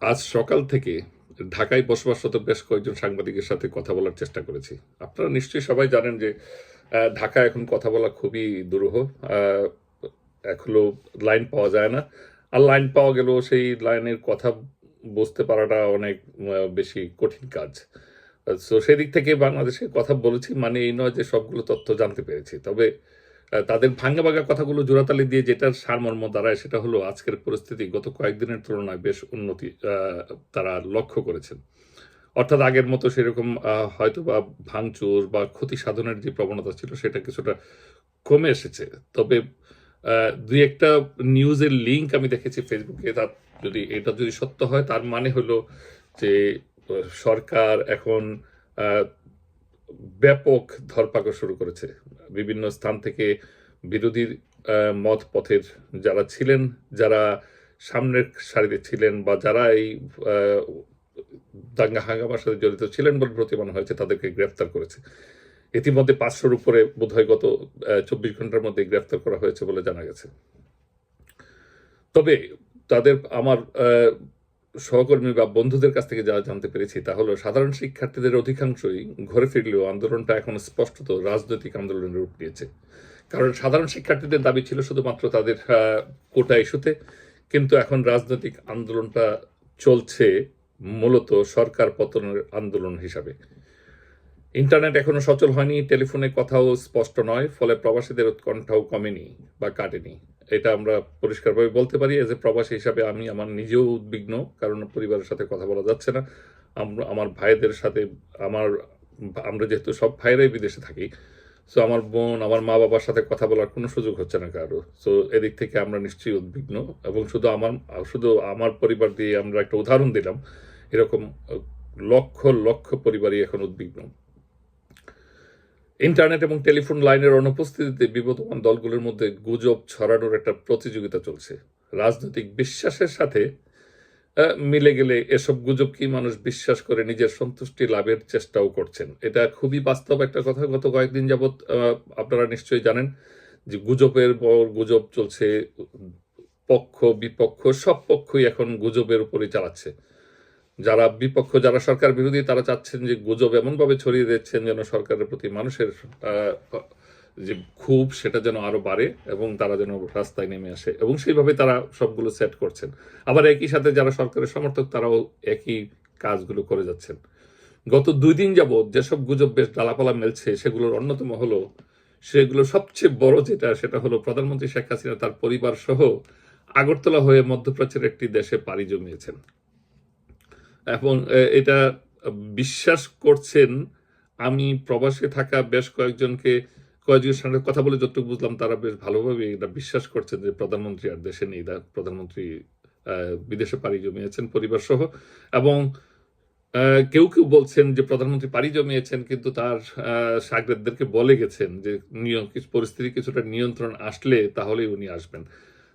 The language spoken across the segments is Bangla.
আজ সকাল থেকে ঢাকায় বসবাসরত বেশ কয়েকজন সাংবাদিকের সাথে কথা বলার চেষ্টা করেছি। আপনারা নিশ্চয়ই সবাই জানেন যে ঢাকা এখন কথা বলা খুবই দুরূহ। আহ, এখনও লাইন পাওয়া যায় না। আর লাইন পাওয়া গেলেও সেই লাইনের কথা বুঝতে পারাটা অনেক বেশি কঠিন কাজ। সো সেদিক থেকে বাংলাদেশে কথা বলেছি মানে এই নয় যে সবগুলো তথ্য জানতে পেরেছি। তবে তাদের ভাঙ্গা ভাঙ্গা কথাগুলো জোড়াতালি দিয়ে যেটার সারমর্ম দাঁড়ায় সেটা হলো আজকের পরিস্থিতি গত কয়েকদিনের তুলনায় বেশ উন্নতি তারা লক্ষ্য করেছেন। অর্থাৎ আগের মতো সেরকম হয়তো বা ভাঙচুর বা ক্ষতি সাধনের যে প্রবণতা ছিল সেটা কিছুটা কমে এসেছে। তবে দুই একটা নিউজের লিঙ্ক আমি দেখেছি ফেসবুকে তার যদি এটা যদি সত্য হয়, তার মানে হলো যে সরকার এখন ব্যাপক ধরপাকড় শুরু করেছে। বিভিন্ন স্থান থেকে বিরোধী মত পথের যারা ছিলেন, যারা সামনের সারিতে ছিলেন বা যারা এই দাঙ্গা হাঙ্গামার সাথে জড়িত ছিলেন বলে প্রতিমান হয়েছে, তাদেরকে গ্রেফতার করেছে। ইতিমধ্যে পাঁচশোর উপরে বোধহয় গত চব্বিশ ঘণ্টার মধ্যে গ্রেফতার করা হয়েছে বলে জানা গেছে। তবে তাদের, আমার সহকর্মী বা বন্ধুদের কাছ থেকে যা জানতে পেরেছি, তা হলো সাধারণ শিক্ষার্থীদের অধিকাংশই ঘরে ফিরলেও আন্দোলনটা এখন স্পষ্টত রাজনৈতিক আন্দোলনের রূপ নিয়েছে। কারণ সাধারণ শিক্ষার্থীদের দাবি ছিল শুধুমাত্র তাদের কোটা ইস্যুতে, কিন্তু এখন রাজনৈতিক আন্দোলনটা চলছে মূলত সরকার পতনের আন্দোলন হিসাবে। ইন্টারনেট এখনও সচল হয়নি, টেলিফোনে কথাও স্পষ্ট নয়, ফলে প্রবাসীদের উৎকণ্ঠাও কমেনি বা কাটেনি। এটা আমরা পরিষ্কারভাবে বলতে পারি এজ এ প্রবাসী হিসাবে আমি আমার নিজেও উদ্বিগ্ন, কারণ পরিবারের সাথে কথা বলা যাচ্ছে না। আমরা ভাইদের সাথে, আমার আমরা যেহেতু সব ভাইরাই বিদেশে থাকি সো আমার বোন, আমার মা বাবার সাথে কথা বলার কোনো সুযোগ হচ্ছে না কারও। সো এদিক থেকে আমরা নিশ্চয়ই উদ্বিগ্ন, এবং শুধু আমার শুধু আমার পরিবার দিয়ে আমরা একটা উদাহরণ দিলাম, এরকম লক্ষ লক্ষ পরিবারই এখন উদ্বিগ্ন। ইন্টারনেট এবং টেলিফোন লাইনের অনুপস্থিতিতে বিবদমান দলগুলোর মধ্যে গুজব ছড়ানোর একটা প্রতিযোগিতা চলছে। রাজনৈতিক বিশ্বাসের সাথে মিলে গেলে এসব গুজবকেই মানুষ বিশ্বাস করে নিজের সন্তুষ্টি লাভের চেষ্টাও করছেন। এটা খুবই বাস্তব একটা কথা গত কয়েকদিন যাবৎ আপনারা নিশ্চয়ই জানেন যে গুজবের পর গুজব চলছে পক্ষ বিপক্ষ সব পক্ষই এখন গুজবের উপরই চালাচ্ছে। যারা বিপক্ষ, যারা সরকার বিরোধী, তারা চাচ্ছেন যে গুজব এমনভাবে ছড়িয়ে দিচ্ছেন যেন সরকারের প্রতি মানুষের যে ক্ষোভ সেটা যেন আরও বাড়ে এবং তারা যেন রাস্তায় নেমে আসে এবং সেইভাবে তারা সবগুলো সেট করছেন। আবার একই সাথে যারা সরকারের সমর্থক, তারাও একই কাজগুলো করে যাচ্ছেন। গত দুই দিন যাবৎ যেসব গুজব বেশ ডালাপালা মেলছে, সেগুলোর অন্যতম হলো, সেগুলো সবচেয়ে বড় যেটা, সেটা হলো প্রধানমন্ত্রী শেখ হাসিনা তার পরিবার সহ আগরতলা হয়ে মধ্যপ্রাচ্যের একটি দেশে পাড়ি জমিয়েছেন। এবং এটা বিশ্বাস করছেন আমি প্রবাসে থাকা বেশ কয়েকজনকে কয়েকজনের সঙ্গে কথা বলে যতটুকু বুঝলাম তারা বেশ ভালোভাবে এটা বিশ্বাস করছেন যে প্রধানমন্ত্রী আর দেশে নেই প্রধানমন্ত্রী বিদেশে পাড়ি জমিয়েছেন পরিবার সহ এবং কেউ কেউ বলছেন যে প্রধানমন্ত্রী পাড়ি জমিয়েছেন কিন্তু তার সাগরেদদেরকে বলে গেছেন যে নিয়ম পরিস্থিতি কিছুটা নিয়ন্ত্রণ আসলে তাহলেই উনি আসবেন।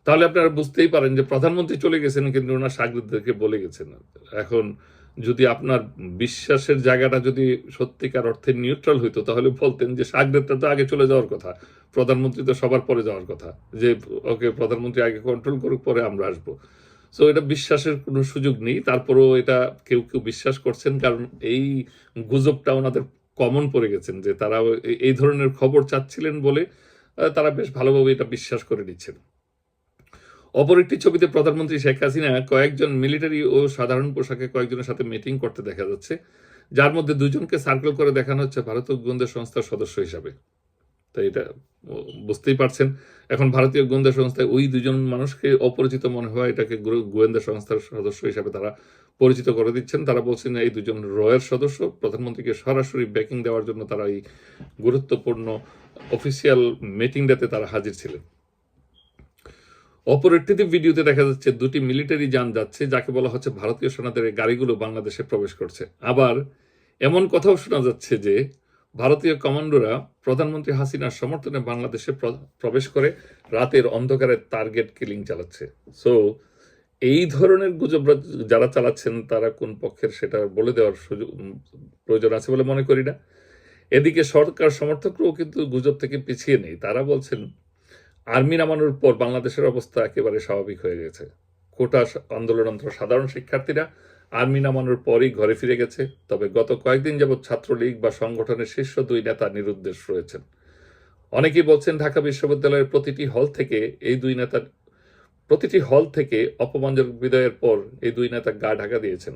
তাহলে আপনারা বুঝতেই পারেন যে প্রধানমন্ত্রী চলে গেছেন কিন্তু ওনার সাগরেদদেরকে বলে গেছেন এখন যদি আপনার বিশ্বাসের জায়গাটা যদি সত্যিকার অর্থে নিউট্রাল হইতো, তাহলে বলতেন যে সাগরেদটা তো আগে চলে যাওয়ার কথা, প্রধানমন্ত্রী তো সবার পরে যাওয়ার কথা, যে ওকে প্রধানমন্ত্রী আগে কন্ট্রোল করুক, পরে আমরা আসব। সো এটা বিশ্বাসের কোনো সুযোগ নেই, তারপরেও এটা কেউ কেউ বিশ্বাস করছেন, কারণ এই গুজবটা ওনাদের কমন পড়ে গেছেন, যে তারা এই- ধরনের খবর চাচ্ছিলেন বলে তারা বেশ ভালোভাবে এটা বিশ্বাস করে নিচ্ছেন। অপর একটি ছবিতে প্রধানমন্ত্রী শেখ হাসিনা কয়েকজন মিলিটারি ও সাধারণ পোশাকে কয়েকজনের সাথে মিটিং করতে দেখা যাচ্ছে, যার মধ্যে দুজনকে সার্কেল করে দেখানো হচ্ছে ভারতীয় গোয়েন্দা সংস্থার সদস্য হিসাবে। তাই এটা বুঝতেই পারছেন, এখন ভারতীয় গোয়েন্দা সংস্থায় ওই দুজন মানুষকে অপরিচিত মনে হয়, এটাকে গোয়েন্দা সংস্থার সদস্য হিসাবে তারা পরিচিত করে দিচ্ছেন। তারা বলছেন এই দুজন রয়ের সদস্য, প্রধানমন্ত্রীকে সরাসরি ব্যাকিং দেওয়ার জন্য তারা এই গুরুত্বপূর্ণ অফিসিয়াল মিটিংটাতে তারা হাজির ছিলেন। অপর একটি ভিডিওতে দেখা যাচ্ছে দুটি মিলিটারি যান যাচ্ছে, যাকে বলা হচ্ছে ভারতীয় সেনাদের গাড়িগুলো বাংলাদেশে প্রবেশ করছে। আবার এমন কথাও শোনা যাচ্ছে যে, ভারতীয় কমান্ডোরা প্রধানমন্ত্রী হাসিনার সমর্থনে বাংলাদেশে প্রবেশ করে রাতের অন্ধকারে টার্গেট কিলিং চালাচ্ছে। সো এই ধরনের গুজব যারা চালাচ্ছেন, তারা কোন পক্ষের সেটা বলে দেওয়ার সুযোগ প্রয়োজন আছে বলে মনে করি না। এদিকে সরকার সমর্থকরাও কিন্তু গুজব থেকে পিছিয়ে নেই। তারা বলছেন আর্মি নামানোর পর বাংলাদেশের অবস্থা একেবারে স্বাভাবিক হয়ে গেছে। কোটা আন্দোলনরত সাধারণ শিক্ষার্থীরা আর্মি নামানোর পরই ঘরে ফিরে গেছে, তবে গত কয়েকদিন যাবৎ ছাত্রলীগ বা সংগঠনের শীর্ষ দুই নেতা নিরুদ্দেশ রয়েছেন। অনেকেই বলছেন ঢাকা বিশ্ববিদ্যালয়ের প্রতিটি হল থেকে এই দুই নেতার প্রতিটি হল থেকে অপমানজনক বিদায়ের পর এই দুই নেতা গা ঢাকা দিয়েছেন।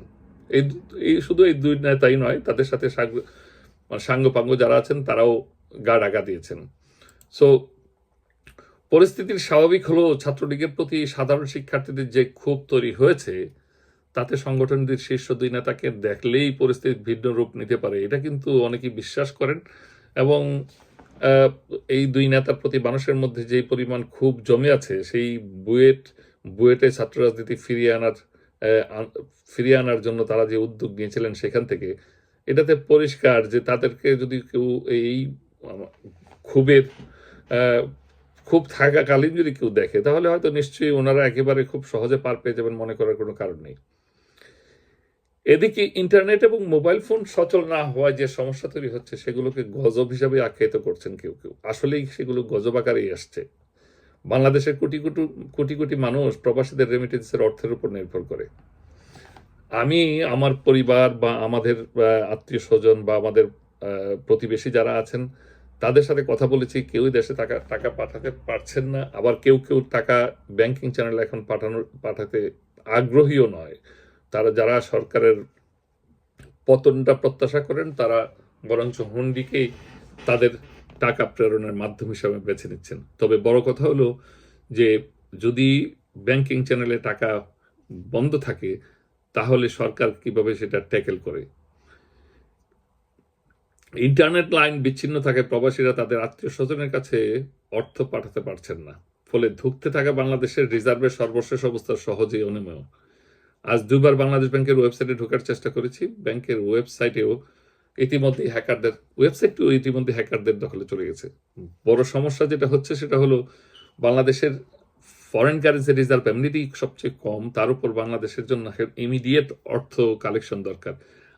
এই এই শুধু এই দুই নেতাই নয়, তাদের সাথে মানে সাঙ্গপাঙ্গ যারা আছেন তারাও গা ঢাকা দিয়েছেন। সো পরিস্থিতির স্বাভাবিক হলেও ছাত্রলীগের প্রতি সাধারণ শিক্ষার্থীদের যে ক্ষোভ তৈরি হয়েছে, তাতে সংগঠনটির শীর্ষ দুই নেতাকে দেখলেই পরিস্থিতি ভিন্ন রূপ নিতে পারে, এটা কিন্তু অনেকেই বিশ্বাস করেন। এবং এই দুই নেতার প্রতি মানুষের মধ্যে যে পরিমাণ খুব জমে আছে, সেই বুয়েট, বুয়েটে ছাত্র রাজনীতি ফিরিয়ে আনার ফিরিয়ে আনার জন্য তারা যে উদ্যোগ নিয়েছিলেন সেখান থেকে, এটাতে পরিষ্কার যে তাদেরকে যদি কেউ এই ক্ষোভের খুব থাকাকালীন যদি কেউ দেখে, তাহলে হয়তো নিশ্চয়ই ওনারা একেবারে খুব সহজে পার পেয়ে যাবেন মনে করার কোনো কারণ নেই। এদিকে ইন্টারনেট এবং মোবাইল ফোন সচল না হওয়ায় যে সমস্যা তৈরি হচ্ছে, সেগুলোকে গজব হিসাবে আখ্যায়িত করছেন কেউ কেউ। আসলেই সেগুলো গজব আকারেই আসছে। বাংলাদেশের কোটি কোটি কোটি কোটি মানুষ প্রবাসীদের রেমিটেন্সের অর্থের উপর নির্ভর করে। আমি আমার পরিবার বা আমাদের আত্মীয় স্বজন বা আমাদের প্রতিবেশী যারা আছেন তাদের সাথে কথা বলেছি, কেউই দেশে টাকা টাকা পাঠাতে পারছেন না। আবার কেউ কেউ টাকা ব্যাংকিং চ্যানেলে এখন পাঠানোর, পাঠাতে আগ্রহীও নয়। তারা যারা সরকারের পতনটা প্রত্যাশা করেন, তারা বরঞ্চ হুন্ডিকেই তাদের টাকা প্রেরণের মাধ্যম হিসাবে বেছে নিচ্ছেন। তবে বড় কথা হলো যে, যদি ব্যাংকিং চ্যানেলে টাকা বন্ধ থাকে, তাহলে সরকার কীভাবে সেটা ট্যাকেল করে? ইন্টারনেট লাইন বিচ্ছিন্ন থাকে প্রবাসীরা তাদের আত্মীয় স্বজনের কাছে অর্থ পাঠাতে পারছেন না। ফলে ধুঁকতে থাকা বাংলাদেশের রিজার্ভের সর্বশেষ অবস্থা সহজেই অনিমেয়। আজ দুবার বাংলাদেশ ব্যাংকের ওয়েবসাইটে ঢোকার চেষ্টা করেছি। ব্যাংকের ওয়েবসাইটেও ইতিমধ্যে হ্যাকারদের, ওয়েবসাইটটিও ইতিমধ্যে হ্যাকারদের দখলে চলে গেছে। বড় সমস্যা যেটা হচ্ছে সেটা হলো বাংলাদেশের ফরেন কারেন্সি রিজার্ভ এমনিতেই সবচেয়ে কম, তার উপর বাংলাদেশের জন্য ইমিডিয়েট অর্থ কালেকশন দরকার।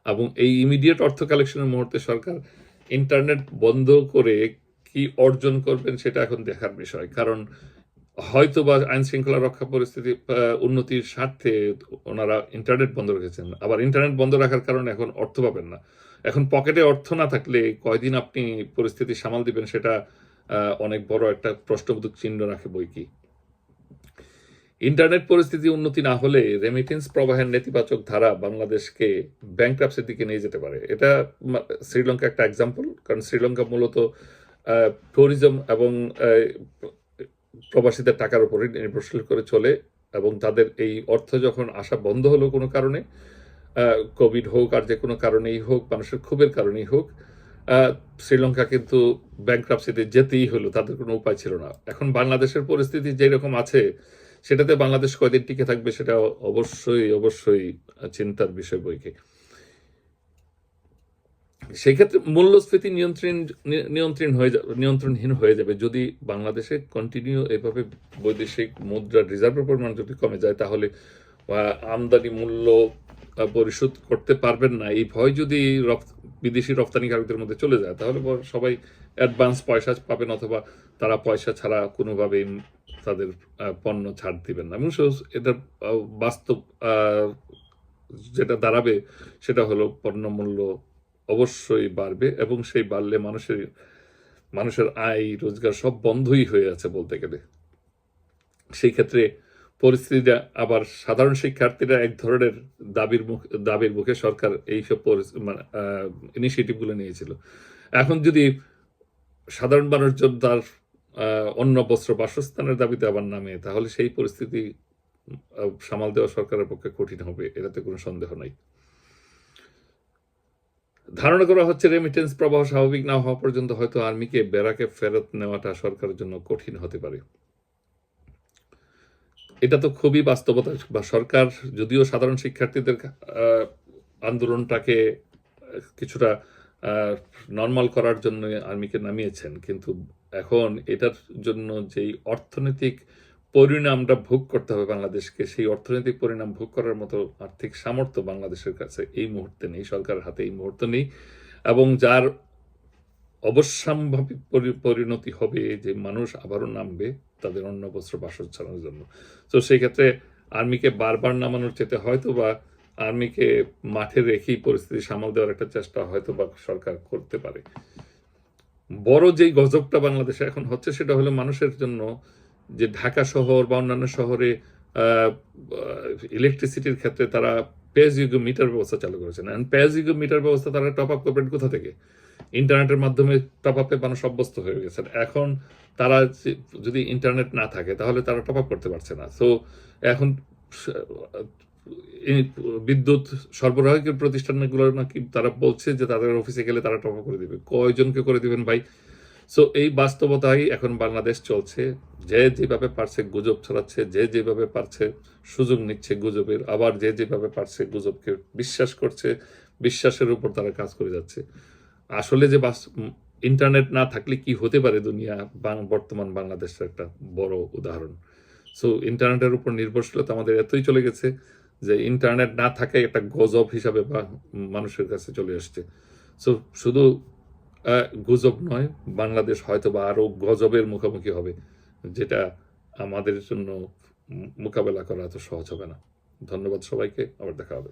এবং এই ইমিডিয়েট অর্থ কালেকশনের মুহূর্তে সরকার ইন্টারনেট বন্ধ করে কি অর্জন করবেন সেটা এখন দেখার বিষয়। কারণ হয়তো বা আইন শৃঙ্খলা রক্ষা পরিস্থিতি উন্নতির স্বার্থে ওনারা ইন্টারনেট বন্ধ রেখেছেন। আবার ইন্টারনেট বন্ধ রাখার কারণে এখন অর্থ পাবেন না। এখন পকেটে অর্থ না থাকলে কয়দিন আপনি পরিস্থিতি সামাল দিবেন সেটা অনেক বড় একটা প্রশ্নবোধক চিহ্ন রাখে বই কি। ইন্টারনেট পরিস্থিতি উন্নতি না হলে রেমিটেন্স প্রবাহের নেতিবাচক ধারা বাংলাদেশকে ব্যাংক্রাপসির দিকে নিয়ে যেতে পারে। এটা শ্রীলঙ্কা একটা এক্সাম্পল কারণ শ্রীলঙ্কা মূলত ট্যুরিজম এবং প্রবাসীদের টাকার উপরে নির্ভরশীল করে চলে এবং তাদের এই অর্থ যখন আসা বন্ধ হলো কোনো কারণে কোভিড হোক আর যে কোনো কারণেই হোক, মানুষের ক্ষোভের কারণেই হোক শ্রীলঙ্কা কিন্তু ব্যাংক্রাপসিতে যেতেই হলো, তাদের কোনো উপায় ছিল না। এখন বাংলাদেশের পরিস্থিতি যেরকম আছে সেটাতে বাংলাদেশ কয়দিন টিকে থাকবে সেটা অবশ্যই অবশ্যই চিন্তার বিষয় বইকে। সেই ক্ষেত্রে মূল্যস্ফীতি নিয়ন্ত্রণ নিয়ন্ত্রণ হয়ে নিয়ন্ত্রণহীন হয়ে যাবে। যদি বাংলাদেশে কন্টিনিউ এভাবে বৈদেশিক মুদ্রার রিজার্ভের পরিমাণ যদি কমে যায়, তাহলে আমদানি মূল্য পরিশোধ করতে পারবেন না। এই ভয় যদি বিদেশি রপ্তানিকারকদের মধ্যে চলে যায়, তাহলে সবাই অ্যাডভান্স পয়সা পাবেন অথবা তারা পয়সা ছাড়া কোনোভাবেই তাদের পণ্য ছাড় দিবেন না। এবং এটা বাস্তব যেটা দাঁড়াবে সেটা হলো পণ্য মূল্য অবশ্যই বাড়বে এবং সেই বাড়লে মানুষের মানুষের আয়, রোজগার সব বন্ধই হয়ে আছে বলতে গেলে। সেই ক্ষেত্রে পরিস্থিতিটা আবার সাধারণ শিক্ষার্থীরা এক ধরনের দাবির মুখ, দাবির মুখে সরকার এইসব মানে ইনিশিয়েটিভগুলো নিয়েছিল। এখন যদি সাধারণ মানুষজন তার অন্ন বস্ত্র বাসস্থানের দাবিতে আবার নামে, তাহলে সেই পরিস্থিতি সামাল দেওয়া সরকারের পক্ষে কঠিন হবে, এটাতে কোনো সন্দেহ নাই। ধারণা করা হচ্ছে রেমিটেন্স প্রবাহ স্বাভাবিক না হওয়া পর্যন্ত হয়তো আর্মিকে বেড়াকে ফেরত নেওয়াটা সরকারের জন্য কঠিন হতে পারে। এটা তো খুবই বাস্তবতা, বা সরকার যদিও সাধারণ শিক্ষার্থীদের আন্দোলনটাকে কিছুটা নর্মাল করার জন্য আর্মিকে নামিয়েছেন, কিন্তু এখন এটার জন্য যেই অর্থনৈতিক পরিণামটা ভোগ করতে হবে বাংলাদেশকে, সেই অর্থনৈতিক পরিণাম ভোগ করার মতো আর্থিক সামর্থ্য বাংলাদেশের কাছে এই মুহূর্তে নেই, সরকারের হাতে এই মুহূর্তে নেই। এবং যার অবশ্যম্ভাবী পরি- পরিণতি হবে যে মানুষ আবারও নামবে তাদের অন্য বস্ত্র বাসস্থানের জন্য। তো সেই ক্ষেত্রে আর্মিকে বারবার নামানোর চেতে হয়তো বা আর্মিকে মাঠে রেখেই পরিস্থিতি সামাল দেওয়ার একটা চেষ্টা হয়তো বা সরকার করতে পারে। বড় যেই গজবটা বাংলাদেশে এখন হচ্ছে, সেটা হলো মানুষের জন্য যে ঢাকা শহর বা অন্যান্য শহরে ইলেকট্রিসিটির ক্ষেত্রে তারা পেজ মিটার ব্যবস্থা চালু করেছেন পেজ মিটার ব্যবস্থা তারা টপ আপ করবেন কোথা থেকে? ইন্টারনেটের মাধ্যমে টপ আপে মানুষ অভ্যস্ত হয়ে গেছেন। এখন তারা যদি ইন্টারনেট না থাকে, তাহলে তারা টপ আপ করতে পারছে না। এখন স- এই বিদ্যুৎ সরবরাহের প্রতিষ্ঠানগুলো নাকি তারা বলছে যে তাদের অফিসে গেলে তারা টপ করে দিবে। কয়জনকে করে দিবেন ভাই? সো এই বাস্তবতাই এখন বাংলাদেশ চলছে। যে যেভাবে পারছে গুজব ছড়াচ্ছে, যে যেভাবে পারছে সুযোগ নিচ্ছে গুজবের, আবার যে যেভাবে পারছে গুজবকে বিশ্বাস করছে, বিশ্বাসের উপর তারা কাজ করে যাচ্ছে। আসলে যে বাস- ইন্টারনেট না থাকলে কি হতে পারে দুনিয়া? বর্তমান বাংলাদেশের একটা বড় উদাহরণ। সো ইন্টারনেটের উপর নির্ভরশীলতা আমাদের এতই চলে গেছে যে ইন্টারনেট না থাকে একটা গজব হিসাবে বা মানুষের কাছে চলে আসছে। সো শুধু গুজব নয়, বাংলাদেশ হয়তো বা আরও গজবের মুখোমুখি হবে, যেটা আমাদের জন্য মোকাবেলা করা এত সহজ হবে না। ধন্যবাদ সবাইকে, আবার দেখা হবে।